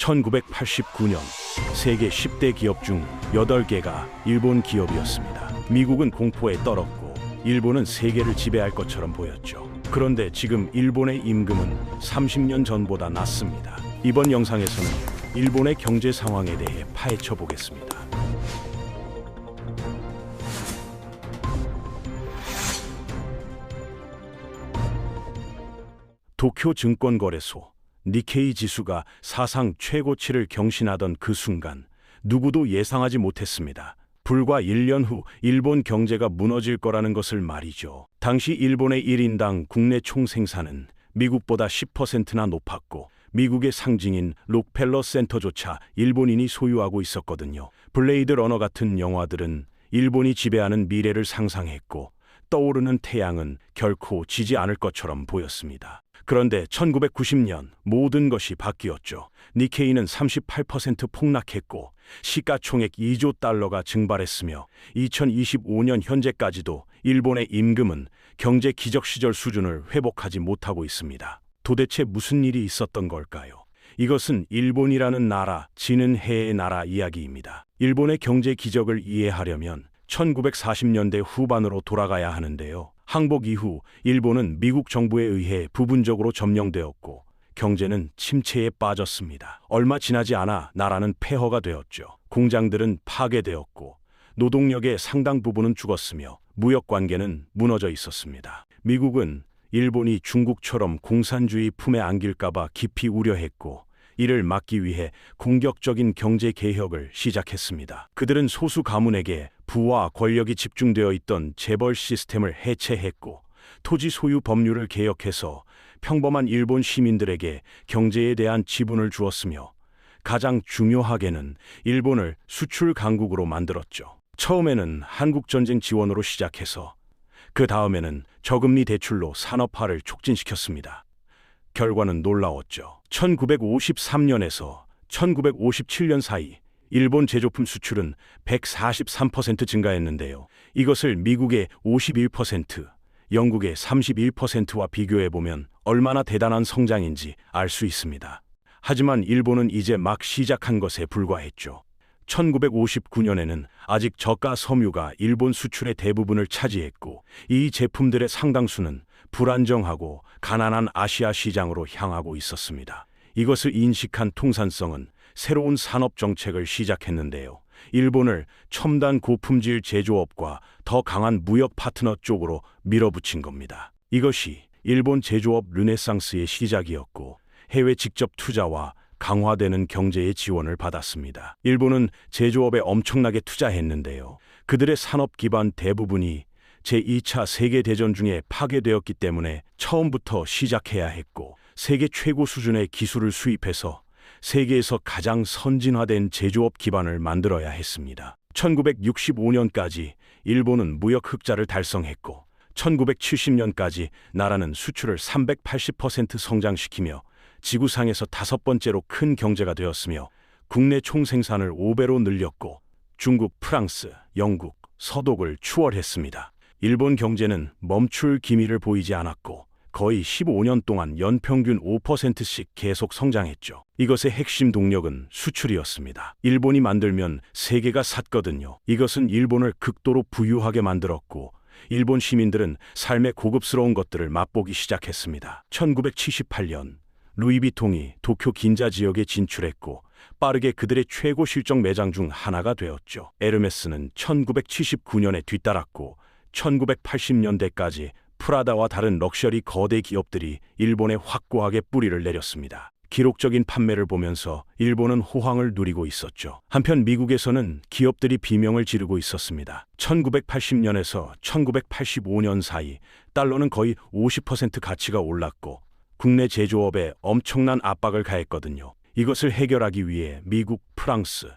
1989년 세계 10대 기업 중 8개가 일본 기업이었습니다. 미국은 공포에 떨었고 일본은 세계를 지배할 것처럼 보였죠. 그런데 지금 일본의 임금은 30년 전보다 낮습니다. 이번 영상에서는 일본의 경제 상황에 대해 파헤쳐 보겠습니다. 도쿄 증권거래소 니케이 지수가 사상 최고치를 경신하던 그 순간 누구도 예상하지 못했습니다. 불과 1년 후 일본 경제가 무너질 거라는 것을 말이죠. 당시 일본의 1인당 국내 총생산은 미국보다 10%나 높았고 미국의 상징인 록펠러 센터조차 일본인이 소유하고 있었거든요. 블레이드 러너 같은 영화들은 일본이 지배하는 미래를 상상했고 떠오르는 태양은 결코 지지 않을 것처럼 보였습니다. 그런데 1990년 모든 것이 바뀌었죠. 니케이는 38% 폭락했고 시가총액 2조 달러가 증발했으며 2025년 현재까지도 일본의 임금은 경제 기적 시절 수준을 회복하지 못하고 있습니다. 도대체 무슨 일이 있었던 걸까요? 이것은 일본이라는 나라, 지는 해의 나라 이야기입니다. 일본의 경제 기적을 이해하려면 1940년대 후반으로 돌아가야 하는데요. 항복 이후 일본은 미국 정부에 의해 부분적으로 점령되었고 경제는 침체에 빠졌습니다. 얼마 지나지 않아 나라는 폐허가 되었죠. 공장들은 파괴되었고 노동력의 상당 부분은 죽었으며 무역 관계는 무너져 있었습니다. 미국은 일본이 중국처럼 공산주의 품에 안길까봐 깊이 우려했고 이를 막기 위해 공격적인 경제 개혁을 시작했습니다. 그들은 소수 가문에게 부와 권력이 집중되어 있던 재벌 시스템을 해체했고 토지 소유 법률을 개혁해서 평범한 일본 시민들에게 경제에 대한 지분을 주었으며 가장 중요하게는 일본을 수출 강국으로 만들었죠. 처음에는 한국 전쟁 지원으로 시작해서 그 다음에는 저금리 대출로 산업화를 촉진시켰습니다. 결과는 놀라웠죠. 1953년에서 1957년 사이 일본 제조품 수출은 143% 증가했는데요. 이것을 미국의 51%, 영국의 31%와 비교해 보면 얼마나 대단한 성장인지 알 수 있습니다. 하지만 일본은 이제 막 시작한 것에 불과했죠. 1959년에는 아직 저가 섬유가 일본 수출의 대부분을 차지했고 이 제품들의 상당수는 불안정하고 가난한 아시아 시장으로 향하고 있었습니다. 이것을 인식한 통산성은 새로운 산업 정책을 시작했는데요. 일본을 첨단 고품질 제조업과 더 강한 무역 파트너 쪽으로 밀어붙인 겁니다. 이것이 일본 제조업 르네상스의 시작이었고 해외 직접 투자와 강화되는 경제의 지원을 받았습니다. 일본은 제조업에 엄청나게 투자했는데요. 그들의 산업 기반 대부분이 제2차 세계대전 중에 파괴되었기 때문에 처음부터 시작해야 했고 세계 최고 수준의 기술을 수입해서 세계에서 가장 선진화된 제조업 기반을 만들어야 했습니다. 1965년까지 일본은 무역 흑자를 달성했고 1970년까지 나라는 수출을 380% 성장시키며 지구상에서 다섯 번째로 큰 경제가 되었으며 국내 총생산을 5배로 늘렸고 중국, 프랑스, 영국, 서독을 추월했습니다. 일본 경제는 멈출 기미를 보이지 않았고 거의 15년 동안 연평균 5%씩 계속 성장했죠. 이것의 핵심 동력은 수출이었습니다. 일본이 만들면 세계가 샀거든요. 이것은 일본을 극도로 부유하게 만들었고 일본 시민들은 삶의 고급스러운 것들을 맛보기 시작했습니다. 1978년 루이비통이 도쿄 긴자 지역에 진출했고 빠르게 그들의 최고 실적 매장 중 하나가 되었죠. 에르메스는 1979년에 뒤따랐고 1980년대까지 프라다와 다른 럭셔리 거대 기업들이 일본에 확고하게 뿌리를 내렸습니다. 기록적인 판매를 보면서 일본은 호황을 누리고 있었죠. 한편 미국에서는 기업들이 비명을 지르고 있었습니다. 1980년에서 1985년 사이 달러는 거의 50% 가치가 올랐고 국내 제조업에 엄청난 압박을 가했거든요. 이것을 해결하기 위해 미국, 프랑스,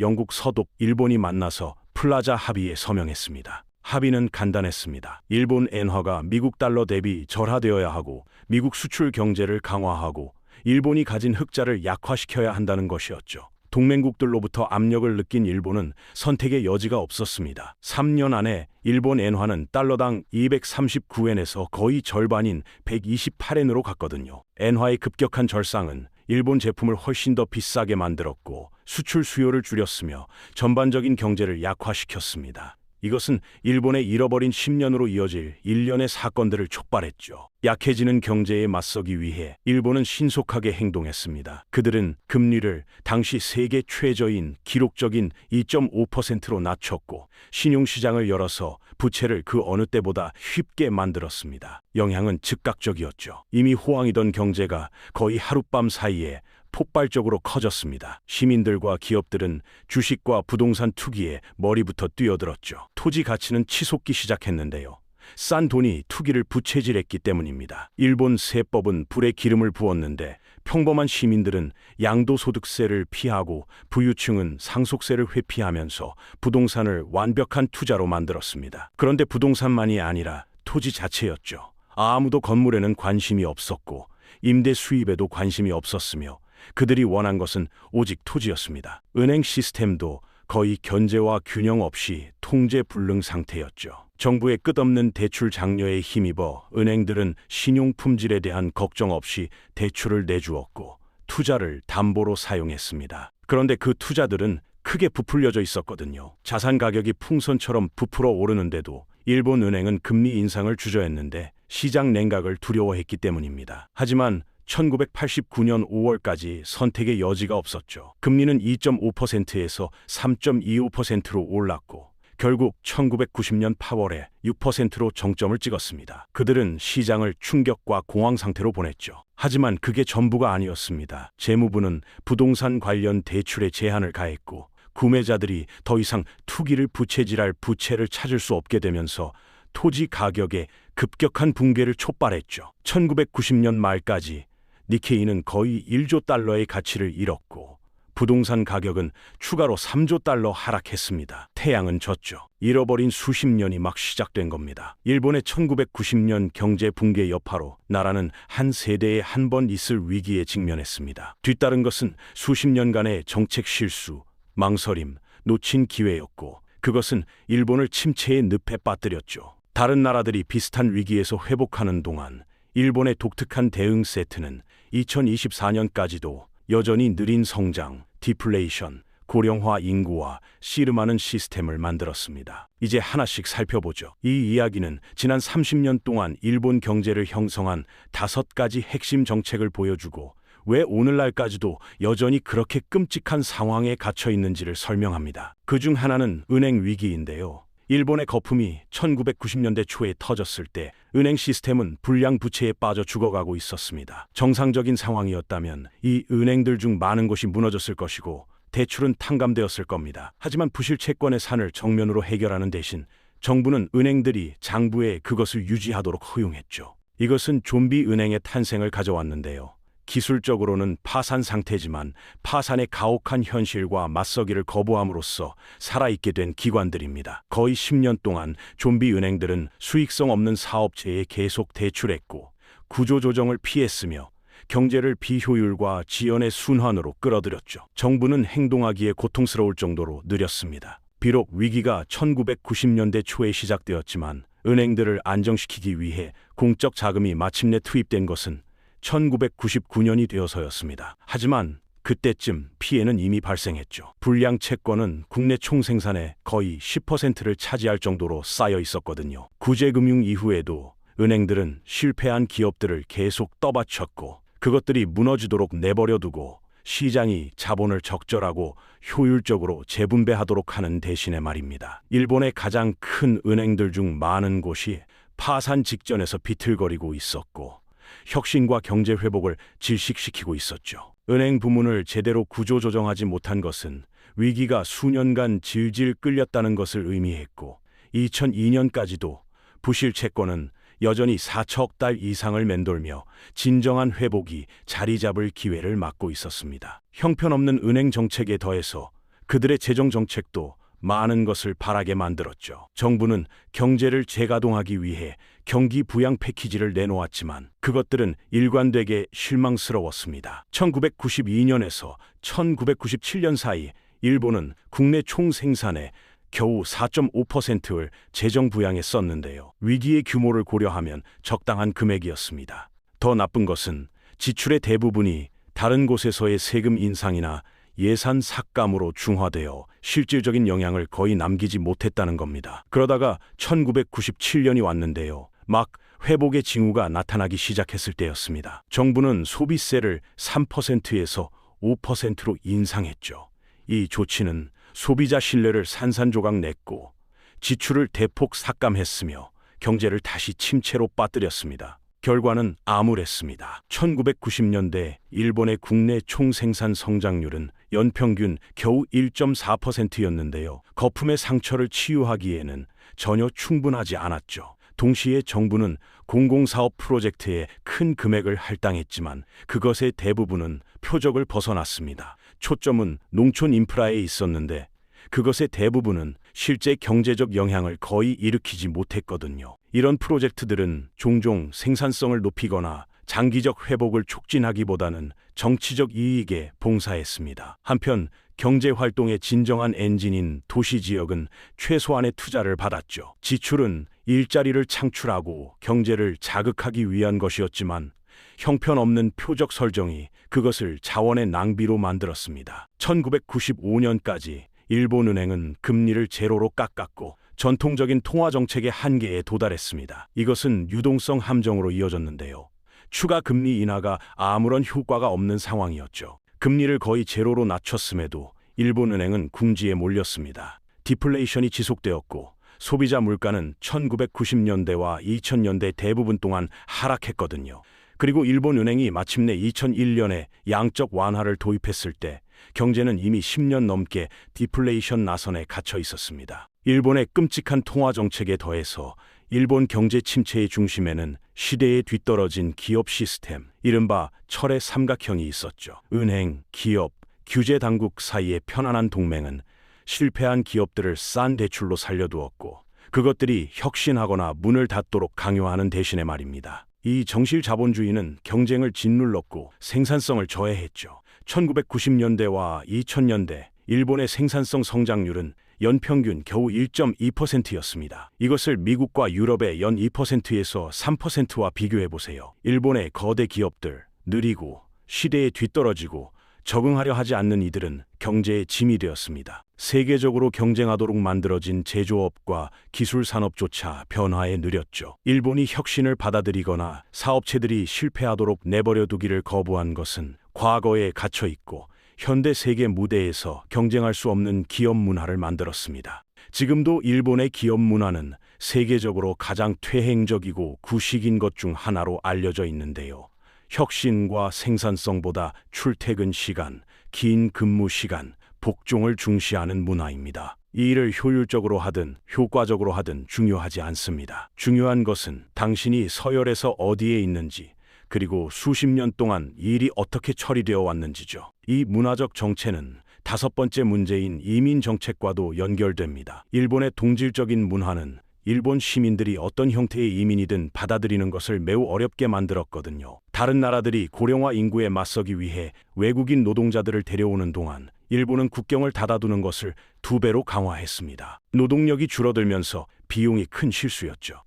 영국, 서독, 일본이 만나서 플라자 합의에 서명했습니다. 합의는 간단했습니다. 일본 엔화가 미국 달러 대비 절하되어야 하고 미국 수출 경제를 강화하고 일본이 가진 흑자를 약화시켜야 한다는 것이었죠. 동맹국들로부터 압력을 느낀 일본은 선택의 여지가 없었습니다. 3년 안에 일본 엔화는 달러당 239엔에서 거의 절반인 128엔으로 갔거든요. 엔화의 급격한 절상은 일본 제품을 훨씬 더 비싸게 만들었고 수출 수요를 줄였으며 전반적인 경제를 약화시켰습니다. 이것은 일본의 잃어버린 10년으로 이어질 일련의 사건들을 촉발했죠. 약해지는 경제에 맞서기 위해 일본은 신속하게 행동했습니다. 그들은 금리를 당시 세계 최저인 기록적인 2.5%로 낮췄고 신용시장을 열어서 부채를 그 어느 때보다 쉽게 만들었습니다. 영향은 즉각적이었죠. 이미 호황이던 경제가 거의 하룻밤 사이에 폭발적으로 커졌습니다. 시민들과 기업들은 주식과 부동산 투기에 머리부터 뛰어들었죠. 토지 가치는 치솟기 시작했는데요. 싼 돈이 투기를 부채질했기 때문입니다. 일본 세법은 불에 기름을 부었는데 평범한 시민들은 양도소득세를 피하고 부유층은 상속세를 회피하면서 부동산을 완벽한 투자로 만들었습니다. 그런데 부동산만이 아니라 토지 자체였죠. 아무도 건물에는 관심이 없었고 임대 수입에도 관심이 없었으며 그들이 원한 것은 오직 토지였습니다. 은행 시스템도 거의 견제와 균형 없이 통제 불능 상태였죠. 정부의 끝없는 대출 장려에 힘입어 은행들은 신용 품질에 대한 걱정 없이 대출을 내주었고 투자를 담보로 사용했습니다. 그런데 그 투자들은 크게 부풀려져 있었거든요. 자산 가격이 풍선처럼 부풀어 오르는데도 일본 은행은 금리 인상을 주저했는데 시장 냉각을 두려워했기 때문입니다. 하지만 1989년 5월까지 선택의 여지가 없었죠. 금리는 2.5%에서 3.25%로 올랐고 결국 1990년 8월에 6%로 정점을 찍었습니다. 그들은 시장을 충격과 공황 상태로 보냈죠. 하지만 그게 전부가 아니었습니다. 재무부는 부동산 관련 대출에 제한을 가했고 구매자들이 더 이상 투기를 부채질할 부채를 찾을 수 없게 되면서 토지 가격의 급격한 붕괴를 촉발했죠. 1990년 말까지 니케이는 거의 1조 달러의 가치를 잃었고 부동산 가격은 추가로 3조 달러 하락했습니다. 태양은 졌죠. 잃어버린 수십 년이 막 시작된 겁니다. 일본의 1990년 경제 붕괴 여파로 나라는 한 세대에 한 번 있을 위기에 직면했습니다. 뒤따른 것은 수십 년간의 정책 실수, 망설임, 놓친 기회였고 그것은 일본을 침체의 늪에 빠뜨렸죠. 다른 나라들이 비슷한 위기에서 회복하는 동안 일본의 독특한 대응 세트는 2024년까지도 여전히 느린 성장, 디플레이션, 고령화 인구와 씨름하는 시스템을 만들었습니다. 이제 하나씩 살펴보죠. 이 이야기는 지난 30년 동안 일본 경제를 형성한 다섯 가지 핵심 정책을 보여주고 왜 오늘날까지도 여전히 그렇게 끔찍한 상황에 갇혀 있는지를 설명합니다. 그 중 하나는 은행 위기인데요. 일본의 거품이 1990년대 초에 터졌을 때 은행 시스템은 불량 부채에 빠져 죽어가고 있었습니다. 정상적인 상황이었다면 이 은행들 중 많은 곳이 무너졌을 것이고 대출은 탕감되었을 겁니다. 하지만 부실 채권의 산을 정면으로 해결하는 대신 정부는 은행들이 장부에 그것을 유지하도록 허용했죠. 이것은 좀비 은행의 탄생을 가져왔는데요. 기술적으로는 파산 상태지만 파산의 가혹한 현실과 맞서기를 거부함으로써 살아있게 된 기관들입니다. 거의 10년 동안 좀비 은행들은 수익성 없는 사업체에 계속 대출했고 구조조정을 피했으며 경제를 비효율과 지연의 순환으로 끌어들였죠. 정부는 행동하기에 고통스러울 정도로 느렸습니다. 비록 위기가 1990년대 초에 시작되었지만 은행들을 안정시키기 위해 공적 자금이 마침내 투입된 것은 1999년이 되어서였습니다. 하지만 그때쯤 피해는 이미 발생했죠. 불량 채권은 국내 총생산의 거의 10%를 차지할 정도로 쌓여 있었거든요. 구제금융 이후에도 은행들은 실패한 기업들을 계속 떠받쳤고 그것들이 무너지도록 내버려두고 시장이 자본을 적절하고 효율적으로 재분배하도록 하는 대신에 말입니다. 일본의 가장 큰 은행들 중 많은 곳이 파산 직전에서 비틀거리고 있었고 혁신과 경제 회복을 질식시키고 있었죠. 은행 부문을 제대로 구조조정하지 못한 것은 위기가 수년간 질질 끌렸다는 것을 의미했고 2002년까지도 부실 채권은 여전히 4척 달 이상을 맴돌며 진정한 회복이 자리 잡을 기회를 막고 있었습니다. 형편없는 은행 정책에 더해서 그들의 재정 정책도 많은 것을 바라게 만들었죠. 정부는 경제를 재가동하기 위해 경기 부양 패키지를 내놓았지만 그것들은 일관되게 실망스러웠습니다. 1992년에서 1997년 사이 일본은 국내 총 생산의 겨우 4.5%를 재정 부양에 썼는데요. 위기의 규모를 고려하면 적당한 금액이었습니다. 더 나쁜 것은 지출의 대부분이 다른 곳에서의 세금 인상이나 예산 삭감으로 중화되어 실질적인 영향을 거의 남기지 못했다는 겁니다. 그러다가 1997년이 왔는데요. 막 회복의 징후가 나타나기 시작했을 때였습니다. 정부는 소비세를 3%에서 5%로 인상했죠. 이 조치는 소비자 신뢰를 산산조각 냈고 지출을 대폭 삭감했으며 경제를 다시 침체로 빠뜨렸습니다. 결과는 암울했습니다. 1990년대 일본의 국내 총생산 성장률은 연평균 겨우 1.4%였는데요. 거품의 상처를 치유하기에는 전혀 충분하지 않았죠. 동시에 정부는 공공사업 프로젝트에 큰 금액을 할당했지만 그것의 대부분은 표적을 벗어났습니다. 초점은 농촌 인프라에 있었는데 그것의 대부분은 실제 경제적 영향을 거의 일으키지 못했거든요. 이런 프로젝트들은 종종 생산성을 높이거나 장기적 회복을 촉진하기보다는 정치적 이익에 봉사했습니다. 한편 경제 활동의 진정한 엔진인 도시 지역은 최소한의 투자를 받았죠. 지출은 일자리를 창출하고 경제를 자극하기 위한 것이었지만 형편없는 표적 설정이 그것을 자원의 낭비로 만들었습니다. 1995년까지 일본은행은 금리를 제로로 깎았고 전통적인 통화 정책의 한계에 도달했습니다. 이것은 유동성 함정으로 이어졌는데요. 추가 금리 인하가 아무런 효과가 없는 상황이었죠. 금리를 거의 제로로 낮췄음에도 일본은행은 궁지에 몰렸습니다. 디플레이션이 지속되었고 소비자 물가는 1990년대와 2000년대 대부분 동안 하락했거든요. 그리고 일본은행이 마침내 2001년에 양적 완화를 도입했을 때 경제는 이미 10년 넘게 디플레이션 나선에 갇혀 있었습니다. 일본의 끔찍한 통화 정책에 더해서 일본 경제 침체의 중심에는 시대에 뒤떨어진 기업 시스템, 이른바 철의 삼각형이 있었죠. 은행, 기업, 규제 당국 사이의 편안한 동맹은 실패한 기업들을 싼 대출로 살려두었고 그것들이 혁신하거나 문을 닫도록 강요하는 대신에 말입니다. 이 정실 자본주의는 경쟁을 짓눌렀고 생산성을 저해했죠. 1990년대와 2000년대 일본의 생산성 성장률은 연평균 겨우 1.2%였습니다. 이것을 미국과 유럽의 연 2%에서 3%와 비교해 보세요. 일본의 거대 기업들, 느리고 시대에 뒤떨어지고 적응하려 하지 않는 이들은 경제의 짐이 되었습니다. 세계적으로 경쟁하도록 만들어진 제조업과 기술 산업조차 변화에 느렸죠. 일본이 혁신을 받아들이거나 사업체들이 실패하도록 내버려 두기를 거부한 것은 과거에 갇혀 있고 현대 세계 무대에서 경쟁할 수 없는 기업 문화를 만들었습니다. 지금도 일본의 기업 문화는 세계적으로 가장 퇴행적이고 구식인 것 중 하나로 알려져 있는데요. 혁신과 생산성보다 출퇴근 시간, 긴 근무 시간, 복종을 중시하는 문화입니다. 이 일을 효율적으로 하든 효과적으로 하든 중요하지 않습니다. 중요한 것은 당신이 서열에서 어디에 있는지 그리고 수십 년 동안 일이 어떻게 처리되어 왔는지죠. 이 문화적 정체는 다섯 번째 문제인 이민 정책과도 연결됩니다. 일본의 동질적인 문화는 일본 시민들이 어떤 형태의 이민이든 받아들이는 것을 매우 어렵게 만들었거든요. 다른 나라들이 고령화 인구에 맞서기 위해 외국인 노동자들을 데려오는 동안 일본은 국경을 닫아두는 것을 두 배로 강화했습니다. 노동력이 줄어들면서 비용이 큰 실수였죠.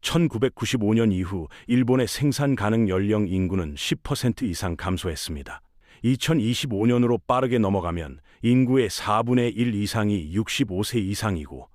1995년 이후 일본의 생산 가능 연령 인구는 10% 이상 감소했습니다. 2025년으로 빠르게 넘어가면 인구의 4분의 1 이상이 65세 이상이고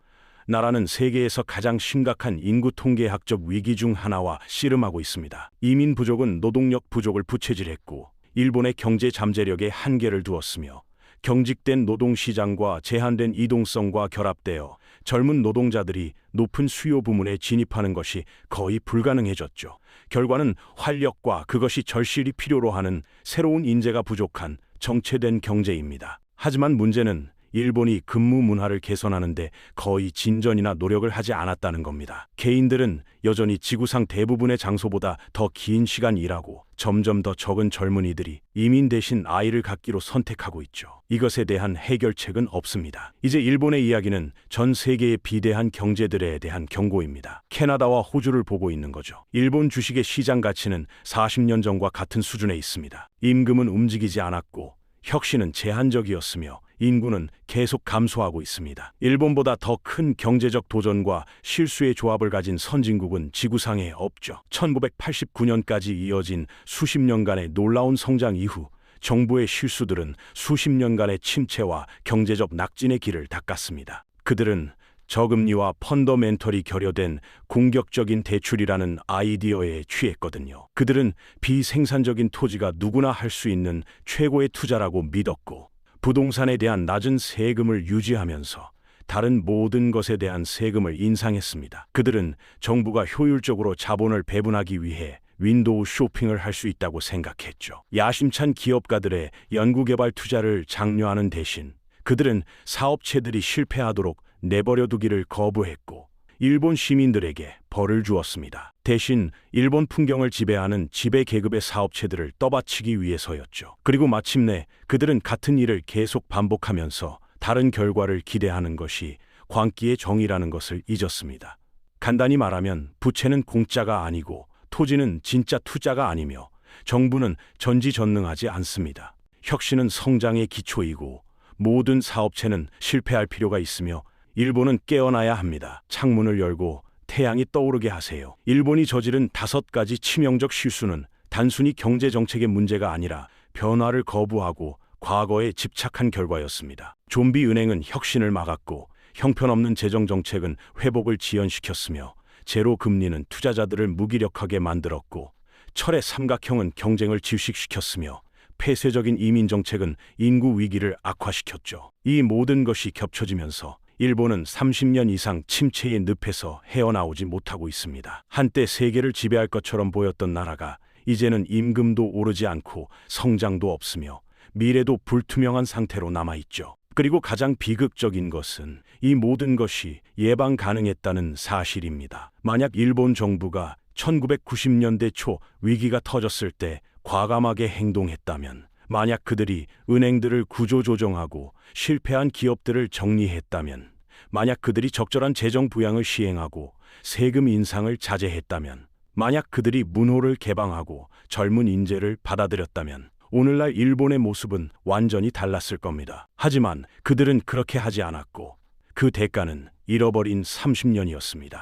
나라는 세계에서 가장 심각한 인구 통계학적 위기 중 하나와 씨름하고 있습니다. 이민 부족은 노동력 부족을 부채질했고 일본의 경제 잠재력에 한계를 두었으며 경직된 노동시장과 제한된 이동성과 결합되어 젊은 노동자들이 높은 수요 부문에 진입하는 것이 거의 불가능해졌죠. 결과는 활력과 그것이 절실히 필요로 하는 새로운 인재가 부족한 정체된 경제입니다. 하지만 문제는 일본이 근무 문화를 개선하는데 거의 진전이나 노력을 하지 않았다는 겁니다. 개인들은 여전히 지구상 대부분의 장소보다 더 긴 시간 일하고 점점 더 적은 젊은이들이 이민 대신 아이를 갖기로 선택하고 있죠. 이것에 대한 해결책은 없습니다. 이제 일본의 이야기는 전 세계의 비대한 경제들에 대한 경고입니다. 캐나다와 호주를 보고 있는 거죠. 일본 주식의 시장 가치는 40년 전과 같은 수준에 있습니다. 임금은 움직이지 않았고 혁신은 제한적이었으며 인구는 계속 감소하고 있습니다. 일본보다 더 큰 경제적 도전과 실수의 조합을 가진 선진국은 지구상에 없죠. 1989년까지 이어진 수십 년간의 놀라운 성장 이후 정부의 실수들은 수십 년간의 침체와 경제적 낙진의 길을 닦았습니다. 그들은 저금리와 펀더멘털이 결여된 공격적인 대출이라는 아이디어에 취했거든요. 그들은 비생산적인 토지가 누구나 할 수 있는 최고의 투자라고 믿었고 부동산에 대한 낮은 세금을 유지하면서 다른 모든 것에 대한 세금을 인상했습니다. 그들은 정부가 효율적으로 자본을 배분하기 위해 윈도우 쇼핑을 할 수 있다고 생각했죠. 야심찬 기업가들의 연구개발 투자를 장려하는 대신 그들은 사업체들이 실패하도록 내버려 두기를 거부했고 일본 시민들에게 벌을 주었습니다. 대신 일본 풍경을 지배하는 지배 계급의 사업체들을 떠받치기 위해서였죠. 그리고 마침내 그들은 같은 일을 계속 반복하면서 다른 결과를 기대하는 것이 광기의 정의라는 것을 잊었습니다. 간단히 말하면 부채는 공짜가 아니고 토지는 진짜 투자가 아니며 정부는 전지전능하지 않습니다. 혁신은 성장의 기초이고 모든 사업체는 실패할 필요가 있으며 일본은 깨어나야 합니다. 창문을 열고 태양이 떠오르게 하세요. 일본이 저지른 다섯 가지 치명적 실수는 단순히 경제 정책의 문제가 아니라 변화를 거부하고 과거에 집착한 결과였습니다. 좀비 은행은 혁신을 막았고 형편없는 재정 정책은 회복을 지연시켰으며 제로 금리는 투자자들을 무기력하게 만들었고 철의 삼각형은 경쟁을 질식시켰으며 폐쇄적인 이민 정책은 인구 위기를 악화시켰죠. 이 모든 것이 겹쳐지면서 일본은 30년 이상 침체의 늪에서 헤어나오지 못하고 있습니다. 한때 세계를 지배할 것처럼 보였던 나라가 이제는 임금도 오르지 않고 성장도 없으며 미래도 불투명한 상태로 남아있죠. 그리고 가장 비극적인 것은 이 모든 것이 예방 가능했다는 사실입니다. 만약 일본 정부가 1990년대 초 위기가 터졌을 때 과감하게 행동했다면, 만약 그들이 은행들을 구조조정하고 실패한 기업들을 정리했다면, 만약 그들이 적절한 재정 부양을 시행하고 세금 인상을 자제했다면, 만약 그들이 문호를 개방하고 젊은 인재를 받아들였다면, 오늘날 일본의 모습은 완전히 달랐을 겁니다. 하지만 그들은 그렇게 하지 않았고 그 대가는 잃어버린 30년이었습니다.